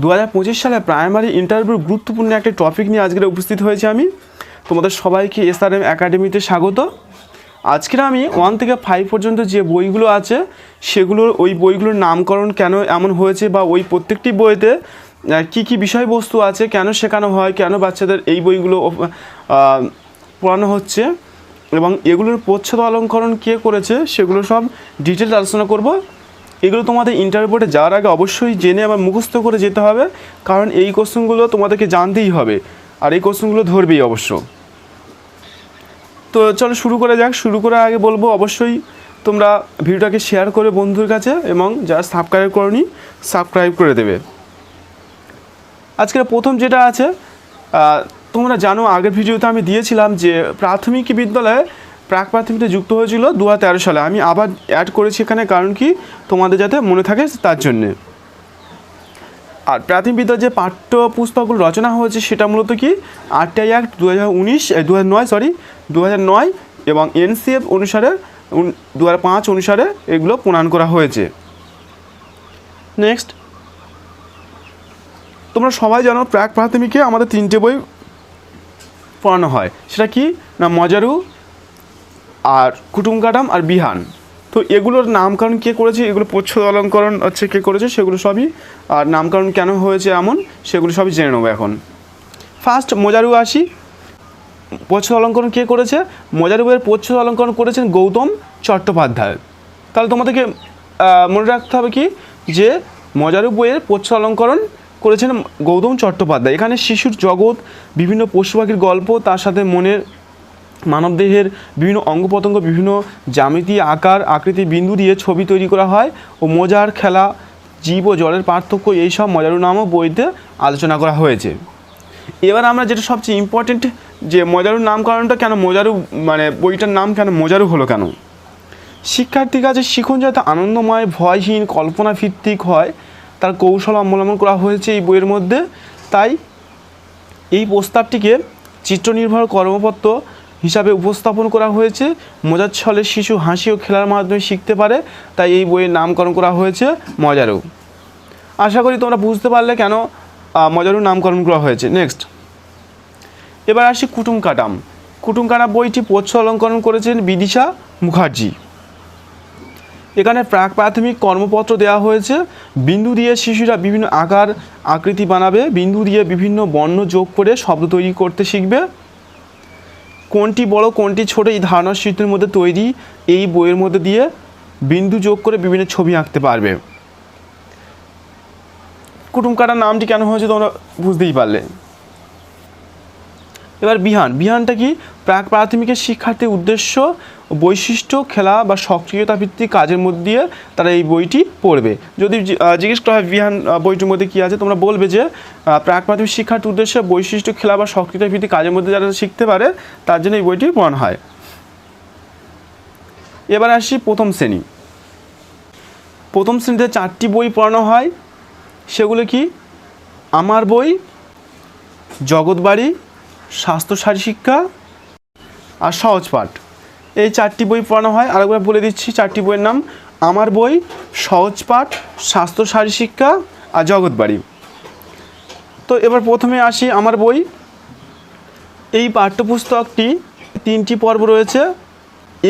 দু হাজার পঁচিশ সালে প্রাইমারি ইন্টারভিউর গুরুত্বপূর্ণ একটা টপিক নিয়ে আজকে উপস্থিত হয়েছে আমি। তোমাদের সবাইকে এসআরএম একাডেমিতে স্বাগত। আজকের আমি ওয়ান থেকে ফাইভ পর্যন্ত যে বইগুলো আছে, সেগুলোর ওই বইগুলোর নামকরণ কেন এমন হয়েছে বা ওই প্রত্যেকটি বইতে কি কি বিষয়বস্তু আছে, কেন শেখানো হয়, কেন বাচ্চাদের এই বইগুলো পড়ানো হচ্ছে এবং এগুলোর প্রচ্ছদ অলঙ্করণ কে করেছে, সেগুলো সব ডিটেলস আলোচনা করব। এগুলো তোমাদের ইন্টারভিউতে যাওয়ার আগে অবশ্যই জেনে আবার মুখস্থ করে যেতে হবে, কারণ এই কোশ্চেনগুলো তোমাদেরকে জানতেই হবে, আর এই কোশ্চেনগুলো ধরবেই অবশ্য। তো চলো শুরু করে যাক, শুরু করার আগে বলব অবশ্যই তোমরা ভিডিওটাকে শেয়ার করে বন্ধুর কাছে এবং যারা সাবস্ক্রাইব করনি সাবস্ক্রাইব করে দেবে। আজকের প্রথম যেটা আছে তোমরা জানো আগের ভিডিওতে আমি দিয়েছিলাম যে প্রাথমিক বিদ্যালয়ে প্রাক প্রাথমিকতে যুক্ত হয়েছিল দুহাজার তেরো সালে। আমি আবার অ্যাড করেছি এখানে কারণ কি? তোমাদের যাতে মনে থাকে তার জন্যে। আর প্রাথমিক বিদ্যালয়ে যে পাঠ্য পুস্তকগুলো রচনা হয়েছে সেটা মূলত কি? আটটাই অ্যাক্ট দু হাজার উনিশ দু হাজার নয় সরি দু হাজার নয় এবং এনসিএফ অনুসারে দু হাজার পাঁচ অনুসারে এগুলো প্রণয়ন করা হয়েছে। নেক্সট তোমরা সবাই জানো প্রাক প্রাথমিকে আমাদের তিনটে বই পড়ানো হয়। সেটা কি? না, মজারু আর কুটুম কাটাম আর বিহান। তো এগুলোর নামকরণ কে করেছে? এগুলো প্রচ্ছদ অলঙ্করণ হচ্ছে কে করেছে? সেগুলো সবই, আর নামকরণ কেন হয়েছে এমন? সেগুলো সবই জেনে নেব এখন। ফার্স্ট মজারু আসি প্রচ্ছদ অলঙ্করণ কে করেছে? মজারু বইয়ের প্রচ্ছদ অলঙ্করণ করেছেন গৌতম চট্টোপাধ্যায়। তাহলে তোমাদেরকে মনে রাখতে হবে কি? যে মজারু বইয়ের প্রচ্ছদ অলঙ্করণ করেছেন গৌতম চট্টোপাধ্যায়। এখানে শিশুর জগৎ, বিভিন্ন পশু পাখির গল্প, তার সাথে মনের মানবদেহের বিভিন্ন অঙ্গ প্রত্যঙ্গ বিভিন্ন জ্যামিতি, আকার, আকৃতি, বিন্দু দিয়ে ছবি তৈরি করা হয় ও মজার খেলা, জীব ও জলের পার্থক্য এইসব মজারু নামক বইতে আলোচনা করা হয়েছে। এবার আমরা যেটা সবচেয়ে ইম্পর্টেন্ট যে মজারুর নামকরণটা কেন মজারু মানে বইটার নাম কেন মজারু হলো কেন? শিক্ষার্থীর কাছে শিখন যাতে আনন্দময়, ভয়হীন কল্পনা ভিত্তিক হয়, তার কৌশল অবলম্বন করা হয়েছে এই বইয়ের মধ্যে। তাই এই প্রস্তাবটিকে চিত্রনির্ভর কর্মপত্র হিসাবে উপস্থাপন করা হয়েছে। মজার ছলে শিশু হাসি ও খেলার মাধ্যমে শিখতে পারে, তাই এই বইয়ের নামকরণ করা হয়েছে মজারু। আশা করি তোমরা বুঝতে পারলে কেন মজারু নামকরণ করা হয়েছে। নেক্সট এবার আসি কুটুম কাটাম। কুটুম কাটাম বইটি পোচ্ছ অলঙ্করণ করেছেন বিদিশা মুখার্জি। এখানে প্রাক প্রাথমিক কর্মপত্র দেওয়া হয়েছে। বিন্দু দিয়ে শিশুরা বিভিন্ন আকার, আকৃতি বানাবে। বিন্দু দিয়ে বিভিন্ন বর্ণ যোগ করে শব্দ তৈরি করতে শিখবে। কোনটি বড়, কোনটি ছোট এই ধারণা শিশুদের মধ্যে তৈরি, এই বইয়ের মধ্যে দিয়ে বিন্দু যোগ করে বিভিন্ন ছবি আঁকতে পারবে। কুটুম কাটার নামটি কেন হয়েছে তোমরা বুঝতেই পারলে। এবার বিহান। বিহানটা কি প্রাক প্রাথমিকের শিক্ষার্থীর উদ্দেশ্য বৈশিষ্ট্য, খেলা বা সক্রিয়তা ভিত্তিক কাজের মধ্যে দিয়ে তারা এই বইটি পড়বে। যদি জিজ্ঞেস করা হয়, বিহান বইটির মধ্যে কী আছে? তোমরা বলবে যে প্রাক প্রাথমিক শিক্ষার্থীর উদ্দেশ্যে বৈশিষ্ট্য, খেলা বা সক্রিয়তা ভিত্তিক কাজের মধ্যে যারা শিখতে পারে, তার জন্য এই বইটি পড়ানো হয়। এবার আসি প্রথম শ্রেণি। প্রথম শ্রেণীতে চারটি বই পড়ানো হয়। সেগুলো কি? আমার বই, জগৎবাড়ি স্বাস্থ্য শারী শিক্ষা আর সহজ পাঠ। এই চারটি বই পড়ানো হয়। আরেকবার বলে দিচ্ছি, চারটি বইয়ের নাম আমার বই, সহজ পাঠ, স্বাস্থ্য শারী শিক্ষা আর জগৎবাড়ি তো এবার প্রথমে আসি আমার বই। এই পাঠ্যপুস্তকটি তিনটি পর্ব রয়েছে।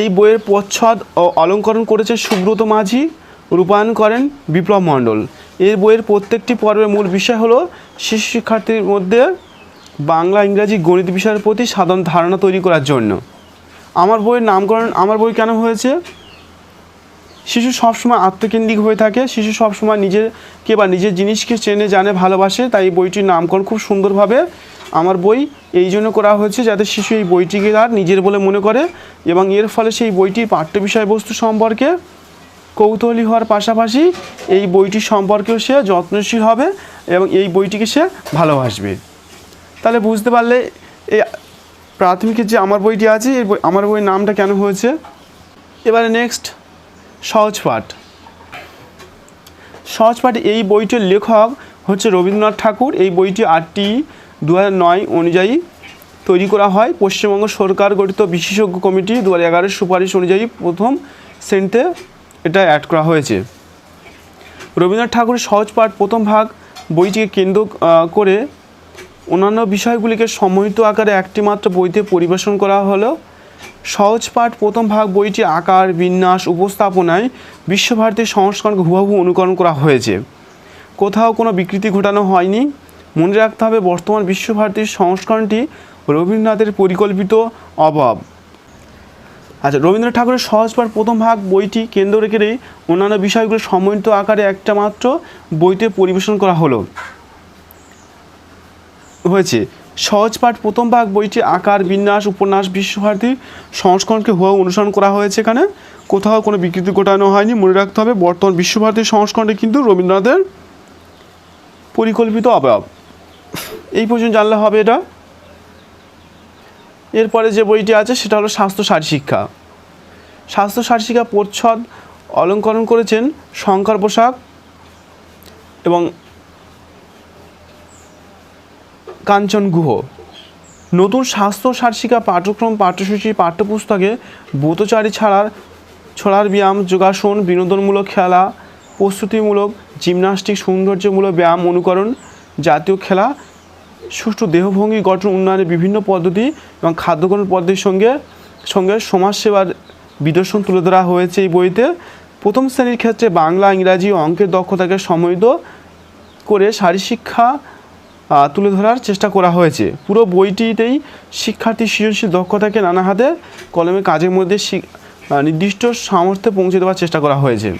এই বইয়ের প্রচ্ছদ ও অলঙ্করণ করেছে সুব্রত মাঝি, রূপায়ণ করেন বিপ্লব মণ্ডল। এই বইয়ের প্রত্যেকটি পর্বের মূল বিষয় হলো, শিশু শিক্ষার্থীর মধ্যে বাংলা, ইংরাজি, গণিত বিষয়ের প্রতি সাধারণ ধারণা তৈরি করার জন্য। আমার বইয়ের নামকরণ, আমার বই কেন হয়েছে? শিশু সবসময় আত্মকেন্দ্রিক হয়ে থাকে। শিশু সবসময় নিজেকে বা নিজের জিনিসকে চেনে, জানে, ভালোবাসে। তাই বইটির নামকরণ খুব সুন্দরভাবে আমার বই এই জন্য করা হয়েছে যাতে শিশু এই বইটিকে তার নিজের বলে মনে করে এবং এর ফলে সেই বইটির পাঠ্য বিষয়বস্তু সম্পর্কে কৌতূহলী হওয়ার পাশাপাশি এই বইটি সম্পর্কেও সে যত্নশীল হবে এবং এই বইটিকে সে ভালোবাসবে। তাহলে বুঝতে পারলে এই প্রাথমিকের যে আমার বইটি আছে এই বই আমার বইয়ের নামটা কেন হয়েছে? এবারে নেক্সট সহজ পাঠ। সহজ পাঠ এই বইটির লেখক হচ্ছে রবীন্দ্রনাথ ঠাকুর। এই বইটি আটটি দু নয় অনুযায়ী তৈরি করা হয়। পশ্চিমবঙ্গ সরকার গঠিত বিশেষজ্ঞ কমিটি দু হাজার সুপারিশ অনুযায়ী প্রথম শ্রেণীতে এটা অ্যাড করা হয়েছে। রবীন্দ্রনাথ ঠাকুরের সহজ পাঠ প্রথম ভাগ বইটিকে কেন্দ্র করে অন্যান্য বিষয়গুলিকে সম্মিলিত আকারে একটি মাত্র বইতে পরিবেশন করা হলো। সহজ পাঠ প্রথম ভাগ বইটি আকার, বিন্যাস, উপস্থাপনায় বিশ্বভারতীর সংস্করণকে হুবহু অনুকরণ করা হয়েছে। কোথাও কোনো বিকৃতি ঘটানো হয়নি। মনে রাখতে হবে বর্তমান বিশ্বভারতীর সংস্করণটি রবীন্দ্রনাথের পরিকল্পিত অভাব। আচ্ছা রবীন্দ্রনাথ ঠাকুরের সহজপাঠ প্রথম ভাগ বইটি কেন্দ্র রেখে অন্যান্য বিষয়গুলো সম্মিলিত আকারে একটা মাত্র বইতে পরিবেশন করা হলো। হয়েছে। সহজপাঠ প্রথম ভাগ বইটি আকার, বিন্যাস, উপন্যাস, বিশ্বভারতী সংস্করণকে হুবহু অনুসরণ করা হয়েছে এখানে। কোথাও কোনো বিকৃতি ঘটানো হয়নি, মনে রাখতে হবে বর্তমান বিশ্বভারতীর সংস্করণটি কিন্তু রবীন্দ্রনাথের পরিকল্পিত অবয়ব। এই পর্যন্ত জানলে হবে এটা। এরপরে যে বইটি আছে, সেটা হলো স্বাস্থ্য শিক্ষা। স্বাস্থ্য শিক্ষা প্রচ্ছদ অলঙ্করণ করেছেন শঙ্কর পোশাক এবং কাঞ্চন গুহ। নতুন স্বাস্থ্য সারশিকা পাঠ্যক্রম পাঠ্যসূচি পাঠ্যপুস্তকে ব্রতচারী ছাড়ার ছড়ার ব্যায়াম যোগাসন বিনোদনমূলক খেলা প্রস্তুতিমূলক জিমনাস্টিক সৌন্দর্যমূলক ব্যায়াম অনুকরণ জাতীয় খেলা সুষ্ঠু দেহভঙ্গি গঠন উন্নয়নের বিভিন্ন পদ্ধতি এবং খাদ্যগ্রহণ পদ্ধতির সঙ্গে সঙ্গে সমাজসেবার বিদর্শন তুলে ধরা হয়েছে এই বইতে। প্রথম শ্রেণির ক্ষেত্রে বাংলা ইংরাজি অঙ্কের দক্ষতাকে সমন্বিত করে শারীরশিক্ষা আহ, তুলে ধরার চেষ্টা করা হয়েছে। পুরো বইটিতেই শিক্ষার্থী সৃজনশীল দক্ষতাকে নানা হাতে কলমে কাজের মধ্যে নির্দিষ্ট সামর্থ্যে পৌঁছে দেওয়ার চেষ্টা করা হয়েছে।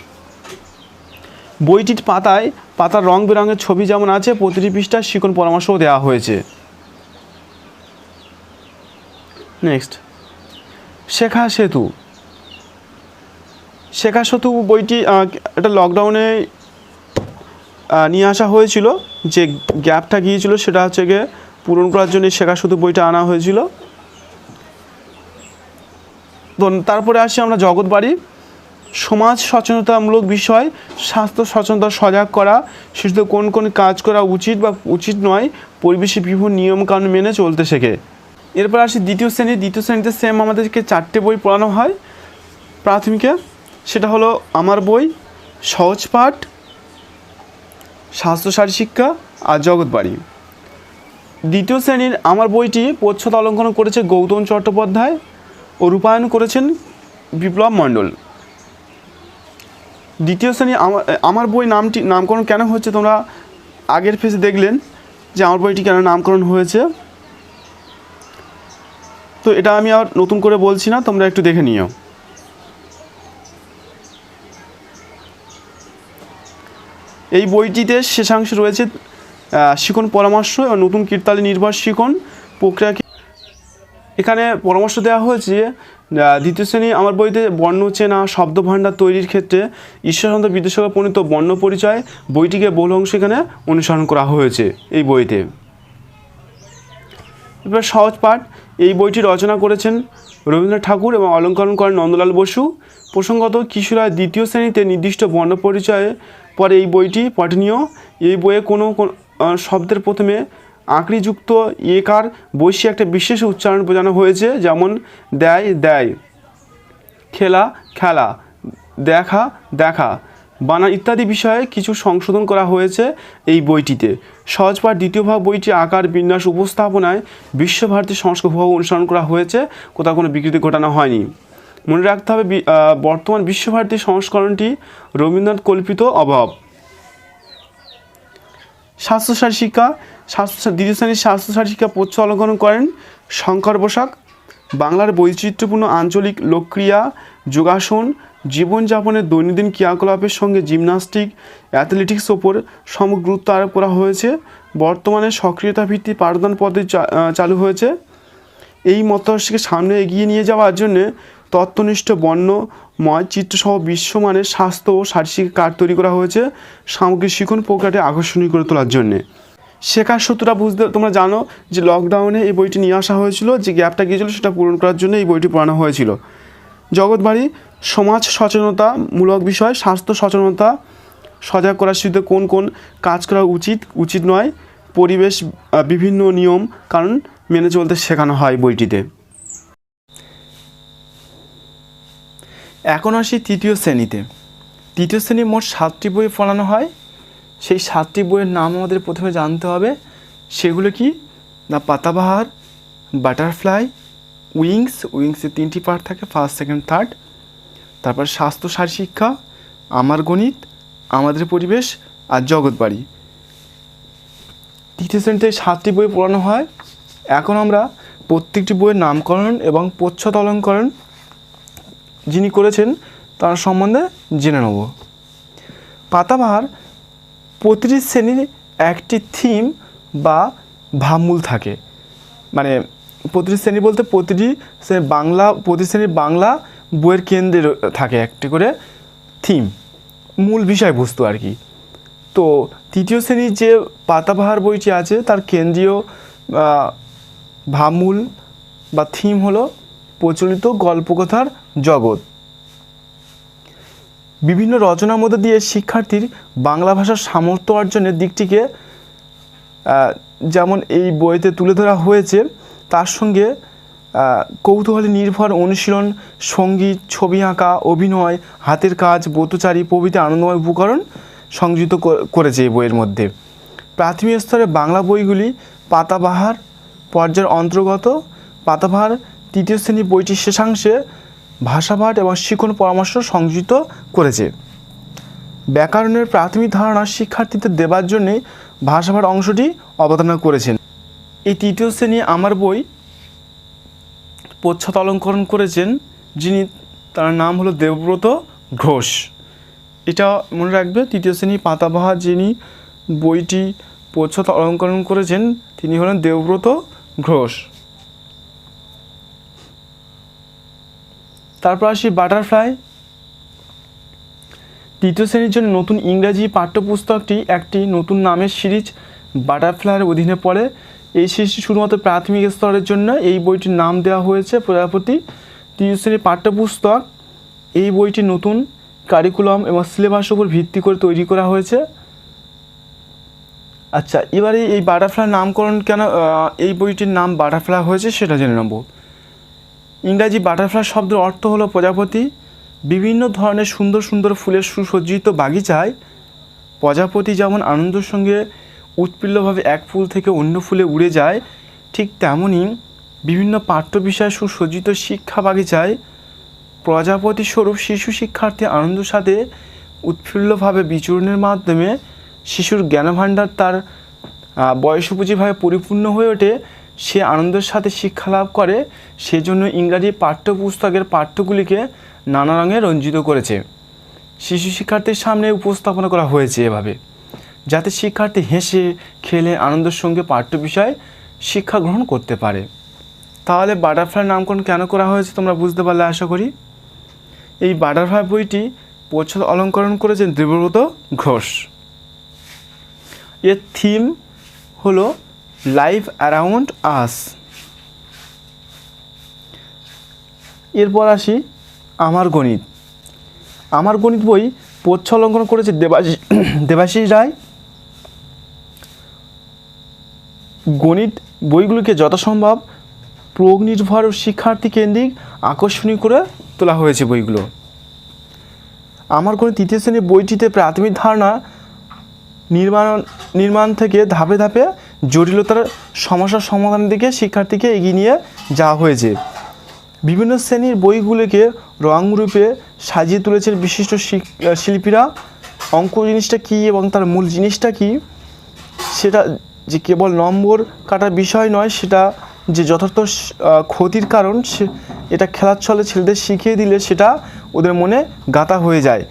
বইটির পাতায় পাতার রং বেরঙের ছবি যেমন আছে, প্রতিটি পৃষ্ঠায় শিকন পরামর্শও দেওয়া হয়েছে। নেক্সট শেখা সেতু। শেখা সেতু বইটি এটা লকডাউনে নিয়ে আসা হয়েছিল। যে গ্যাপটা গিয়েছিল সেটা হচ্ছে গিয়ে পূরণ করার জন্য শেখা শুধু বইটা আনা হয়েছিল। তো তারপরে আসি আমরা জগৎবাড়ি সমাজ সচেতনতামূলক বিষয়, স্বাস্থ্য সচেতনতা সজাগ করা শিশুদের কোন কোন কাজ করা উচিত বা উচিত নয়, পরিবেশে বিভিন্ন নিয়মকানুন মেনে চলতে শেখে। এরপর আসি দ্বিতীয় শ্রেণি। দ্বিতীয় শ্রেণীতে সেম আমাদেরকে চারটে বই পড়ানো হয়। প্রাথমিকে সেটা হলো আমার বই, সহজ পাঠ স্বাস্থ্যসার শিক্ষা আর জগৎবাড়ি দ্বিতীয় শ্রেণির আমার বইটি প্রচ্ছদ অলঙ্কন করেছে গৌতম চট্টোপাধ্যায় ও রূপায়ণ করেছেন বিপ্লব মণ্ডল। দ্বিতীয় শ্রেণি আমার বই নামটি, নামকরণ কেন হচ্ছে তোমরা আগের ফেসে দেখলেন যে আমার বইটি কেন নামকরণ হয়েছে। তো এটা আমি আর নতুন করে বলছি না, তোমরা একটু দেখে নিও। এই বইটিতে শেষাংশে রয়েছে শিকন পরামর্শ এবং নতুন কীর্তালি নির্ভর শিকন প্রক্রিয়া এখানে পরামর্শ দেওয়া হয়েছে যে দ্বিতীয় শ্রেণি আমার বইতে বর্ণ, চেনা, শব্দভাণ্ডার তৈরির ক্ষেত্রে ঈশ্বরচন্দ্র বিদ্যাসাগর প্রণীত বর্ণ পরিচয় বইটিকে বহুল অংশ এখানে অনুসরণ করা হয়েছে এই বইতে। এবার সহজ পাঠ, এই বইটি রচনা করেছেন রবীন্দ্রনাথ ঠাকুর এবং অলঙ্করণ করেন নন্দলাল বসু। প্রসঙ্গত কিশোরায় দ্বিতীয় শ্রেণীতে নির্দিষ্ট বর্ণ পরিচয়ে পরে এই বইটি পঠনীয়। এই বইয়ে কোনো কোন- শব্দের প্রথমে আঁকড়িযুক্ত একার বৈশী একটা বিশেষ উচ্চারণ বোঝানো হয়েছে, যেমন দেয় দেয়। খেলা খেলা। দেখা দেখা। বানান ইত্যাদি বিষয়ে কিছু সংশোধন করা হয়েছে এই বইটিতে। সহজপাঠ দ্বিতীয় ভাগ বইটি আকার বিন্যাস উপস্থাপনায় বিশ্বভারতী সংস্কৃত ভাগ অনুসরণ করা হয়েছে, কোথাও কোনো বিকৃতি ঘটানো হয়নি। মনে রাখতে হবে বর্তমান বিশ্বভারতী সংস্করণটি রবীন্দ্রনাথ কল্পিত অভাব। স্বাস্থ্যসার শিক্ষা স্বাস্থ্য দ্বিতীয় শ্রেণির স্বাস্থ্যসার শিক্ষা প্রচ্ছ অলঙ্করণ করেন শঙ্কর পোশাক বাংলার বৈচিত্র্যপূর্ণ আঞ্চলিক লোকক্রিয়া, যোগাসন জীবনযাপনের দৈনন্দিন ক্রিয়াকলাপের সঙ্গে জিমনাস্টিক, অ্যাথলেটিক্স ওপর সম গুরুত্ব আরোপ করা হয়েছে। বর্তমানে সক্রিয়তা ভিত্তি পাঠদান চা- চালু হয়েছে। এই মতাদর্শকে সামনে এগিয়ে নিয়ে যাওয়ার জন্য তত্ত্বনিষ্ঠ বর্ণময় চিত্রসহ বিশ্বমানের স্বাস্থ্য ও শারীরিক কার্ড তৈরি করা হয়েছে। সামগ্রিক শিখন প্রক্রিয়াটি আকর্ষণীয় করে তোলার জন্যে। শেখার সূত্রটা বুঝতে, তোমরা জানো যে লকডাউনে এই বইটি নিয়ে আসা হয়েছিল, যে গ্যাপটা গিয়েছিল সেটা পূরণ করার জন্য এই বইটি পড়ানো হয়েছিল। জগৎবাড়ি সমাজ সচেতনতামূলক বিষয়, স্বাস্থ্য সচেতনতা, সজাগ করার শিশুদের কোন কোন কাজ করা উচিত উচিত নয়, পরিবেশ বিভিন্ন নিয়ম, কারণ মেনে চলতে শেখানো হয় বইটিতে। এখন আসি তৃতীয় শ্রেণীতে। তৃতীয় শ্রেণি মোট সাতটি বই পড়ানো হয়। সেই সাতটি বইয়ের নাম আমাদের প্রথমে জানতে হবে। সেগুলো কি? না পাতাবাহার, বাটারফ্লাই, উইংস। উইংসের তিনটি পার্ট থাকে, ফার্স্ট, সেকেন্ড, থার্ড। তারপর স্বাস্থ্য সার শিক্ষা আমার গণিত, আমাদের পরিবেশ আর জগৎবাড়ি তৃতীয় শ্রেণীতে সাতটি বই পড়ানো হয়। এখন আমরা প্রত্যেকটি বইয়ের নামকরণ এবং প্রচ্ছদ অলঙ্করণ যিনি করেছেন তার সম্বন্ধে জেনে নেব। পাতাবাহার প্রতিটি শ্রেণির একটি থিম বা ভাবমূল থাকে। মানে প্রতিটি শ্রেণি বলতে প্রতিটি বাংলা প্রতি শ্রেণির বাংলা বইয়ের কেন্দ্রে থাকে একটি করে থিম মূল বিষয়বস্তু আর কি। তো তৃতীয় শ্রেণির যে পাতাবাহার বইটি আছে তার কেন্দ্রীয় আহ, ভাবমূল বা থিম হলো প্রচলিত গল্পকথার জগৎ। বিভিন্ন রচনার মধ্যে দিয়ে শিক্ষার্থীর বাংলা ভাষার সামর্থ্য অর্জনের দিকটিকে যেমন এই বইতে তুলে ধরা হয়েছে তার সঙ্গে কৌতূহলী, নির্ভর, অনুশীলন সংগীত ছবি আঁকা, অভিনয়, হাতের কাজ, ব্রতচারী, প্রভৃতি আনন্দময় উপকরণ সংযুক্ত করেছে এই বইয়ের মধ্যে। প্রাথমিক স্তরে বাংলা বইগুলি পাতাবাহার, পর্যায়ের অন্তর্গত পাতাবাহার, তৃতীয় শ্রেণি বইটির শেষাংশে ভাষাপাঠ এবং শিক্ষণ পরামর্শ সংযুক্ত করেছে। ব্যাকরণের প্রাথমিক ধারণা শিক্ষার্থীদের দেবার জন্যে ভাষাপাঠ অংশটি অবতারণা করেছেন। এই তৃতীয় শ্রেণি আমার বই প্রচ্ছদ অলঙ্করণ করেছেন, যিনি তার নাম হলো দেবব্রত ঘোষ। এটা মনে রাখবে, তৃতীয় শ্রেণি পাতাবাহার যিনি বইটি প্রচ্ছদ অলঙ্করণ করেছেন, তিনি হলেন দেবব্রত ঘোষ। তারপর আসি বাটারফ্লাই। তৃতীয় শ্রেণির জন্য নতুন ইংরাজি পাঠ্যপুস্তকটি একটি নতুন নামের সিরিজ বাটারফ্লাইয়ের অধীনে পড়ে। এই সিরিজটি শুধুমাত্র প্রাথমিক স্তরের জন্য এই বইটির নাম দেওয়া হয়েছে প্রজাপতি তৃতীয় শ্রেণির পাঠ্যপুস্তক। এই বইটি নতুন কারিকুলাম এবং সিলেবাসের উপর ভিত্তি করে তৈরি করা হয়েছে। আচ্ছা এবারে এই বাটারফ্লাই নামকরণ কেন এই বইটির নাম বাটারফ্লাই হয়েছে সেটা জেনে নেব। ইংরাজি বাটারফ্লাই শব্দের অর্থ হলো প্রজাপতি। বিভিন্ন ধরনের সুন্দর সুন্দর ফুলের সুসজ্জিত বাগিচায় প্রজাপতি যেমন আনন্দের সঙ্গে উৎপীল্যভাবে এক ফুল থেকে অন্য ফুলে উড়ে যায় ঠিক তেমনই বিভিন্ন পাঠ্য বিষয় সুসজ্জিত শিক্ষা বাগিচায় প্রজাপতি স্বরূপ শিশু শিক্ষার্থী আনন্দের সাথে উৎফুল্লভাবে বিচরণের মাধ্যমে শিশুর জ্ঞানভাণ্ডার তার আহ, বয়সোপযোগীভাবে পরিপূর্ণ হয়ে ওঠে। সে আনন্দের সাথে শিক্ষা লাভ করে সেজন্য ইংরাজি পাঠ্যপুস্তকের পাঠ্যগুলিকে নানা রঙে রঞ্জিত করেছে। শিশু শিক্ষার্থীর সামনে উপস্থাপনা করা হয়েছে এভাবে। যাতে শিক্ষার্থী হেসে, খেলে, আনন্দের সঙ্গে পাঠ্য বিষয় শিক্ষা গ্রহণ করতে পারে। তাহলে বাটারফ্লাই নামকরণ কেন করা হয়েছে তোমরা বুঝতে পারলে আশা করি? এই বাটারফ্লাই বইটি প্রচ্ছদ অলঙ্করণ করেছেন দেবব্রত ঘোষ। এর থিম হলো লাইফ অ্যারাউন্ড আস এরপর আসি আমার গণিত। আমার গণিত বই প্রচ্ছ অলঙ্করণ করেছে দেবাশিস দেবাশিস রায়। গণিত বইগুলিকে যথাসম্ভব প্রয়োগ নির্ভর ও শিক্ষার্থী কেন্দ্রিক আকর্ষণীয় করে তোলা হয়েছে বইগুলো। আমার কোনো তৃতীয় শ্রেণির বইটিতে প্রাথমিক ধারণা নির্মাণ নির্মাণ থেকে ধাপে ধাপে জটিলতার সমস্যার সমাধানের দিকে শিক্ষার্থীকে এগিয়ে নিয়ে যাওয়া হয়েছে। বিভিন্ন শ্রেণির বইগুলোকে রংরূপে সাজিয়ে তুলেছেন বিশিষ্ট শিল্পীরা। অঙ্ক জিনিসটা কী এবং তার মূল জিনিসটা কী? সেটা যে কেবল নম্বর কাটার বিষয় নয়, সেটা যে যথার্থ ক্ষতির কারণ, সে, এটা খেলার ছলে ছেলেদের শিখিয়ে দিলে সেটা ওদের মনে গাঁথা হয়ে যায়।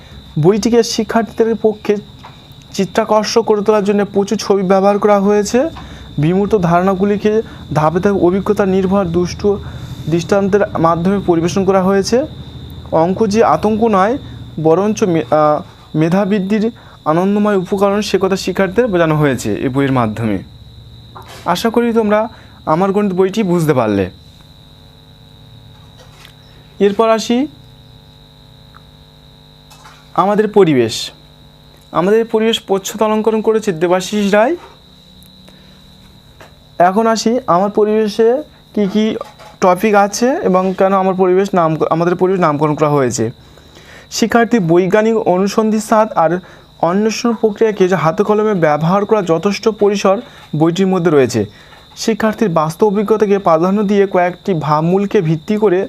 বইটিকে শিক্ষার্থীদের পক্ষে চিত্রাকর্ষ করে তোলার জন্য প্রচুর ছবি ব্যবহার করা হয়েছে। বিমূর্ত ধারণাগুলিকে ধাপে ধাপে অভিজ্ঞতা নির্ভর, দুষ্ট দৃষ্টান্তের মাধ্যমে পরিবেশন করা হয়েছে। অঙ্ক যে আতঙ্ক নয়, বরঞ্চ মেধাবৃদ্ধির আনন্দময় উপকরণ সে কথা শিক্ষার্থীদের বোঝানো হয়েছে এই বইয়ের মাধ্যমে। আশা করি তোমরা আমার গণিত বইটি বুঝতে পারলে। এরপর আসি আমাদের পরিবেশ। আমাদের পরিবেশ প্রচ্ছদ অলঙ্করণ করেছে দেবাশিস রায়। এখন আসি আমার পরিবেশে কি কি টপিক আছে এবং কেন আমার পরিবেশ নাম আমাদের পরিবেশ নামকরণ করা হয়েছে। শিক্ষার্থী বৈজ্ঞানিক অনুসন্ধিৎসাত আর অন্বেষণ প্রক্রিয়াকে যে হাতে কলমে ব্যবহার করা যথেষ্ট পরিসর বইটির মধ্যে রয়েছে। শিক্ষার্থীর বাস্তব অভিজ্ঞতাকে প্রাধান্য দিয়ে কয়েকটি ভাবমূলকে ভিত্তি করে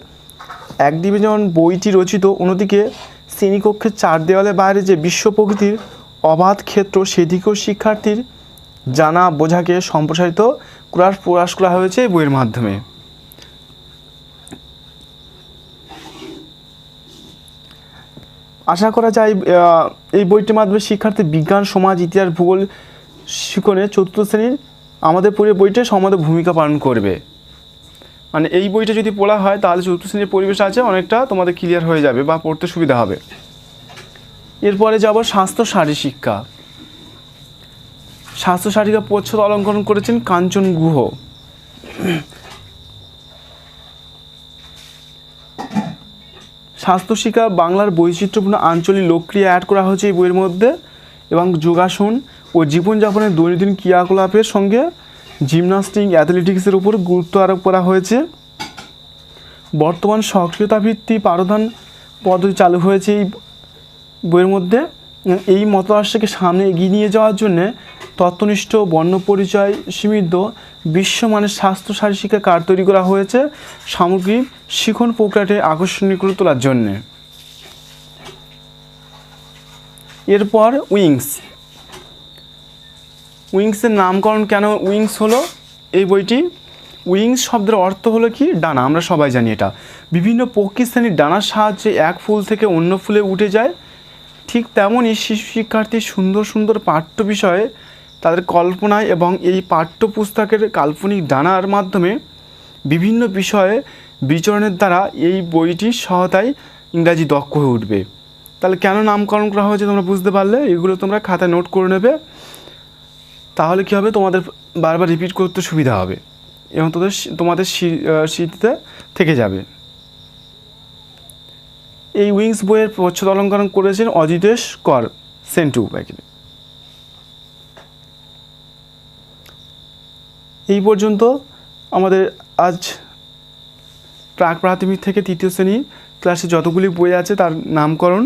একদিকে যেমন বইটি রচিত। অন্যদিকে শ্রেণীকক্ষের চার দেওয়ালে বাইরে যে বিশ্ব প্রকৃতির অবাধ ক্ষেত্র, সেদিকেও শিক্ষার্থীর জানা বোঝাকে সম্প্রসারিত করার প্রয়াস করা হয়েছে বইয়ের মাধ্যমে। আশা করা যায় এই বইটির মাধ্যমে শিক্ষার্থী বিজ্ঞান, সমাজ, ইতিহাস, ভূগোল শিক্ষণে চতুর্থ শ্রেণির আমাদের পুরো বইটা সমাধে ভূমিকা পালন করবে। মানে এই বইটা যদি পড়া হয়, তাহলে চতুর্থ শ্রেণির পরিবেশ আছে, অনেকটা তোমাদের ক্লিয়ার হয়ে যাবে বা পড়তে সুবিধা হবে। এরপরে যাব স্বাস্থ্য শারীর শিক্ষা। স্বাস্থ্য শারীরিকা প্রচ্ছদ অলঙ্করণ করেছেন কাঞ্চন গুহ। স্বাস্থ্য শিক্ষা বাংলার বৈচিত্র্যপূর্ণ আঞ্চলিক লোকক্রিয়া অ্যাড করা হয়েছে এই বইয়ের মধ্যে। এবং যোগাসন ও জীবনযাপনের দৈনন্দিন ক্রিয়াকলাপের সঙ্গে জিমনাস্টিক অ্যাথলেটিক্সের উপর গুরুত্ব আরোপ করা হয়েছে। বর্তমান সক্রিয়তা ভিত্তি পারধান পদ্ধতি চালু হয়েছে এই বইয়ের মধ্যে। এই মতাদর্শকে সামনে এগিয়ে নিয়ে যাওয়ার জন্যে তত্ত্বনিষ্ঠ বর্ণ পরিচয় সীমিত বিশ্বমানের স্বাস্থ্য শিক্ষা কার্ড তৈরি করা হয়েছে। সামগ্রিক শিখন প্রক্রিয়াটি আকর্ষণীয় করে তোলার জন্যে। এরপর উইংস। উইংসের নামকরণ কেন উইংস হলো? এই বইটি উইংস শব্দের অর্থ হলো কি? ডানা, আমরা সবাই জানি এটা। বিভিন্ন পক্ষী শ্রেণির ডানার সাহায্যে এক ফুল থেকে অন্য ফুলে উঠে যায়। ঠিক তেমনই শিশু শিক্ষার্থীর সুন্দর সুন্দর পাঠ্য বিষয়ে তাদের কল্পনায় এবং এই পাঠ্যপুস্তকের কাল্পনিক ডানার মাধ্যমে বিভিন্ন বিষয়ে বিচরণের দ্বারা এই বইটির সহায়তায় ইংরাজি দক্ষ হয়ে উঠবে। তাহলে কেন নামকরণ করা হয়েছে তোমরা বুঝতে পারলে? এগুলো তোমরা খাতায় নোট করে নেবে। তাহলে কী হবে? তোমাদের বারবার রিপিট করতে সুবিধা হবে এবং তোদের তোমাদের স্মৃ- স্মৃতিতে থেকে যাবে। এই উইংস বইয়ের প্রচ্ছদ অলঙ্করণ করেছেন অজিতেশ কর, সেন্টু বাইকে এই পর্যন্ত আমাদের আজ প্রাক প্রাথমিক থেকে তৃতীয় শ্রেণি ক্লাসে যতগুলি বই আছে তার নামকরণ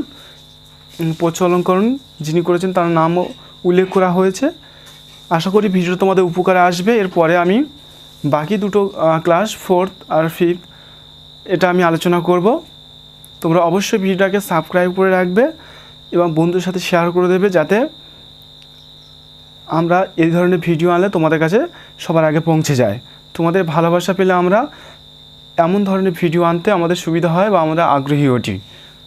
প্রচলনকরণ যিনি করেছেন তার নামও উল্লেখ করা হয়েছে। আশা করি ভিডিও তোমাদের উপকারে আসবে। এরপরে আমি বাকি দুটো ক্লাস ফোর্থ আর ফিফথ এটা আমি আলোচনা করব। তোমরা অবশ্যই ভিডিওটাকে সাবস্ক্রাইব করে রাখবে এবং বন্ধুর সাথে শেয়ার করে দেবে যাতে আমরা এই ধরনের ভিডিও আনলে তোমাদের কাছে সবার আগে পৌঁছে যায়। তোমাদের ভালোবাসা পেলে আমরা এমন ধরনের ভিডিও আনতে আমাদের সুবিধা হয় বা আমরা আগ্রহী ওটি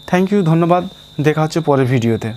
থ্যাংক ইউ ধন্যবাদ। দেখা হচ্ছে পরের ভিডিওতে।